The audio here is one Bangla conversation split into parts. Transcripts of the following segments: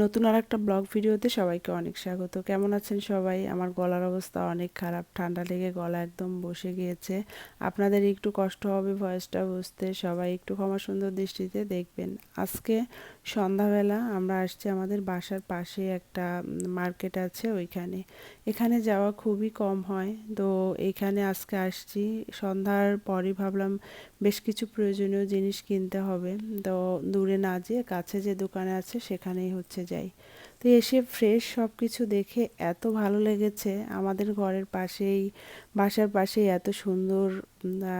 নতুন আর একটা ব্লগ ভিডিওতে সবাইকে অনেক স্বাগত। কেমন আছেন সবাই? আমার গলার অবস্থা অনেক খারাপ, ঠান্ডা লেগে গলা একদম বসে গিয়েছে। আপনাদের একটু কষ্ট হবে, ভয়েসটা বুঝতে। সবাই একটু ক্ষমা সুন্দর দৃষ্টিতে দেখবেন। আজকে সন্ধ্যাবেলা আমরা আসছি আমাদের বাসার পাশে একটা মার্কেট আছে ওইখানে। এখানে যাওয়া খুবই কম হয়। তো এখানে আজকে আসছি। সন্ধ্যার পরই ভাবলাম বেশ কিছু প্রয়োজনীয় জিনিস কিনতে হবে। তো দূরে না যেয়ে কাছে যে দোকানে আছে সেখানেই হচ্ছে যাই। তো এসে ফ্রেশ সব কিছু দেখে এত ভালো লেগেছে। আমাদের ঘরের পাশেই, বাসার পাশেই এত সুন্দর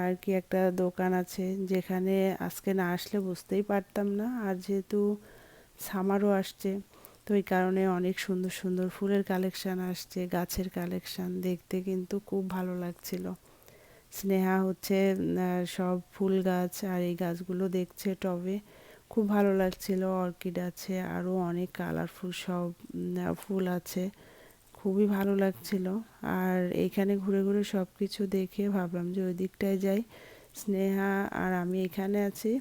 আর কি একটা দোকান আছে, যেখানে আজকে না আসলে বুঝতেই পারতাম না। আর যেহেতু সামারও আসছে, তো এই কারণে অনেক সুন্দর সুন্দর ফুলের কালেকশান আসছে, গাছের কালেকশান দেখতে কিন্তু খুব ভালো লাগছিল। স্নেহা হচ্ছে সব ফুল গাছ আর এই গাছগুলো দেখছে টবে। খুব ভালো লাগছিল, অর্কিড আছে আরও অনেক কালারফুল সব ফুল আছে, খুবই ভালো লাগছিল। আর এইখানে ঘুরে ঘুরে সব কিছু দেখে ভাবলাম যে ওই দিকটায় যাই। স্নেহা আর আমি এখানে আছি,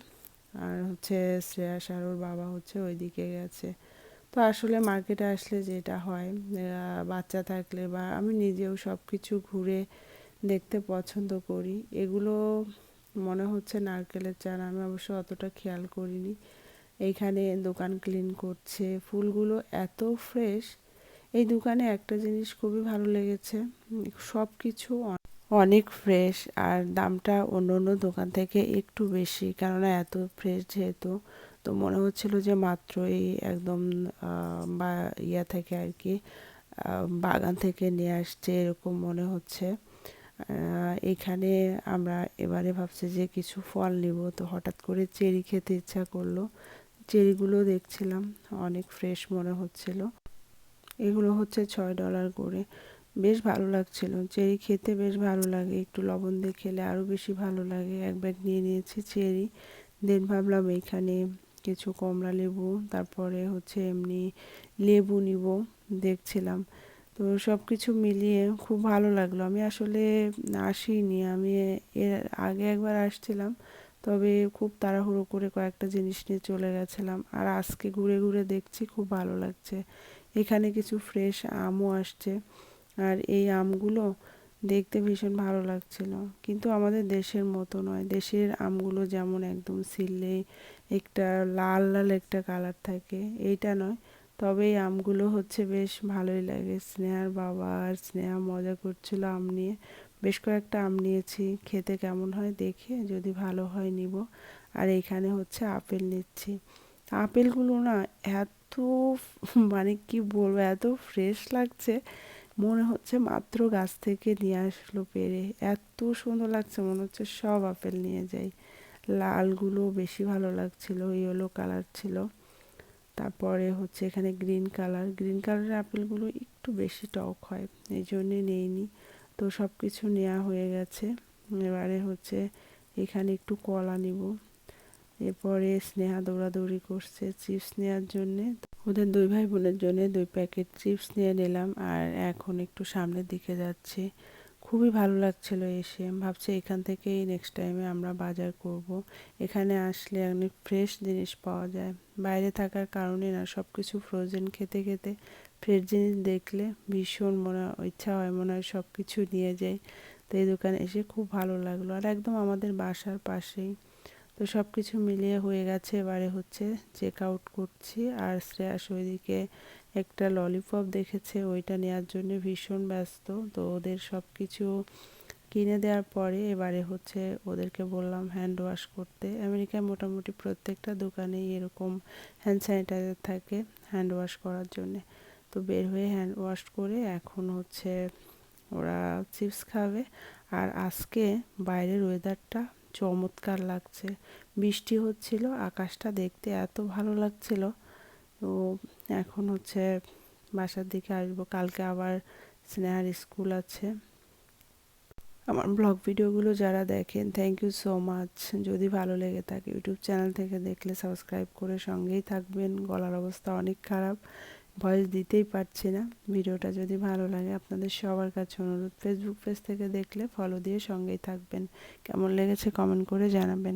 আর হচ্ছে শ্রেয়া সারোর বাবা হচ্ছে ওই দিকে গেছে। তো আসলে মার্কেটে আসলে যেটা হয় বাচ্চা থাকলে বা আমি নিজেও সব কিছু ঘুরে দেখতে পছন্দ করি। এগুলো মনে হচ্ছে নারকেলের চারা, আমি অবশ্য অতটা খেয়াল করিনি। এইখানে দোকান ক্লিন করছে, ফুলগুলো এত ফ্রেশ এই দোকানে একটা জিনিস খুবই ভালো লেগেছে সব কিছু অনেক ফ্রেশ আর দামটা অন্য অন্য দোকান থেকে একটু বেশি, কেননা এত ফ্রেশ যেহেতু। তো মনে হচ্ছিল যে মাত্র এই একদম বা ইয়া থেকে আর কি বাগান থেকে নিয়ে আসছে, এরকম মনে হচ্ছে। এখানে আমরা এবারে ভাবছি যে কিছু ফল নিব। তো হঠাৎ করে চেরি খেতে ইচ্ছা করল। চেরিগুলো দেখছিলাম, অনেক ফ্রেশ মনে হচ্ছিল। এগুলো হচ্ছে ছয় ডলার করে। বেশ ভালো লাগছিল। চেরি খেতে বেশ ভালো লাগে। একটু লবণ দিয়ে খেলে আরও বেশি ভালো লাগে। এক ব্যাগ নিয়ে নিয়েছি চেরি। দেন ভাবলাম এইখানে কিছু কমলা লেবু, তারপরে হচ্ছে এমনি লেবু নিব। দেখছিলাম। তো সব কিছু মিলিয়ে খুব ভালো লাগল। আমি আসলে আসিনি। আমি এর আগে একবার আসছিলাম, তবে খুব তাড়াহুড়ো করে কয়েকটা জিনিস নিয়ে চলে গেছিলাম। আর আজকে ঘুরে ঘুরে দেখছি খুব ভালো লাগছে। এখানে কিছু ফ্রেশ আমও আসছে। আর এই আমগুলো দেখতে ভীষণ ভালো লাগছিল। কিন্তু আমাদের দেশের মতো নয়। দেশের আমগুলো যেমন একদম সিললে, একটা লাল লাল একটা কালার থাকে। এইটা নয়। তবে এই আমগুলো হচ্ছে বেশ ভালোই লাগে। স্নেহার বাবা আর স্নেহা মজা করছিল আম নিয়ে। বেশ কয়েকটা আম নিয়েছি। খেতে কেমন হয় দেখে যদি ভালো হয় নিব। আর এইখানে হচ্ছে আপেল নিচ্ছি। আপেলগুলো না এত মানে কি বলব, এত ফ্রেশ লাগছে। মনে হচ্ছে মাত্র গাছ থেকে নিয়ে আসলো পেরে এত সুন্দর লাগছে, মনে হচ্ছে সব আপেল নিয়ে যাই। লালগুলো বেশি ভালো লাগছিল, ইয়েলো কালার ছিল। তারপরে হচ্ছে এখানে গ্রিন কালার গ্রিন কালারের আপেলগুলো একটু বেশি টক হয়, এই জন্যে নেইনি। তো সব কিছু নেওয়া হয়ে গেছে। এবারে হচ্ছে এখানে একটু কলা নিব। এরপরে স্নেহা দৌড়াদৌড়ি করছে চিপস নেওয়ার জন্যে। ওদের দুই ভাই বোনের জন্য দুই প্যাকেট চিপস নিয়ে নিলাম। আর এখন একটু সামনের দিকে যাচ্ছি। খুবই ভালো লাগছিল এসে। ভাবছি এখান থেকেই নেক্সট টাইমে আমরা বাজার করব। এখানে আসলে অনেক ফ্রেশ জিনিস পাওয়া যায়। বাইরে থাকার কারণে না সব কিছু ফ্রোজেন খেতে খেতে ফ্রেশ জিনিস দেখলে ভীষণ মনে ইচ্ছা হয়, মনে হয় সব কিছু নিয়ে যাই। তো এই দোকানে এসে খুব ভালো লাগল। আর একদম আমাদের বাসার পাশেই। তো সব কিছু মিলিয়ে হয়ে গেছে, এবারে হচ্ছে চেক আউট করছি। আর শ্রেয়াস ওইদিকে একটা ললিপপ দেখেছে, ওইটা নেওয়ার জন্য ভীষণ ব্যস্ত। তো ওদের সব কিছু কিনে দেওয়ার পরে এবারে হচ্ছে ওদেরকে বললাম হ্যান্ড ওয়াশ করতে। আমেরিকায় মোটামুটি প্রত্যেকটা দোকানেই এরকম হ্যান্ড স্যানিটাইজার থাকে হ্যান্ড ওয়াশ করার জন্যে। তো বের হয়ে হ্যান্ড ওয়াশ করে এখন হচ্ছে ওরা চিপস খাবে। আর আজকে বাইরের ওয়েদারটা চমৎকার লাগছে। বৃষ্টি হচ্ছিল, আকাশটা দেখতে এত ভালো লাগছিল। তো এখন হচ্ছে বাসার দিকে আসব। কালকে আবার স্নেহার স্কুল আছে। আমার ব্লগ ভিডিওগুলো যারা দেখেন থ্যাংক ইউ সো মাচ যদি ভালো লেগে থাকে ইউটিউব চ্যানেল থেকে দেখলে সাবস্ক্রাইব করে সঙ্গেই থাকবেন। গলার অবস্থা অনেক খারাপ। ভয়েস দিতেই পারছি না। ভিডিওটা যদি ভালো লাগে আপনাদের সবার কাছে অনুরোধ। ফেসবুক পেজ থেকে দেখলে ফলো দিয়ে সঙ্গেই থাকবেন। কেমন লেগেছে কমেন্ট করে জানাবেন।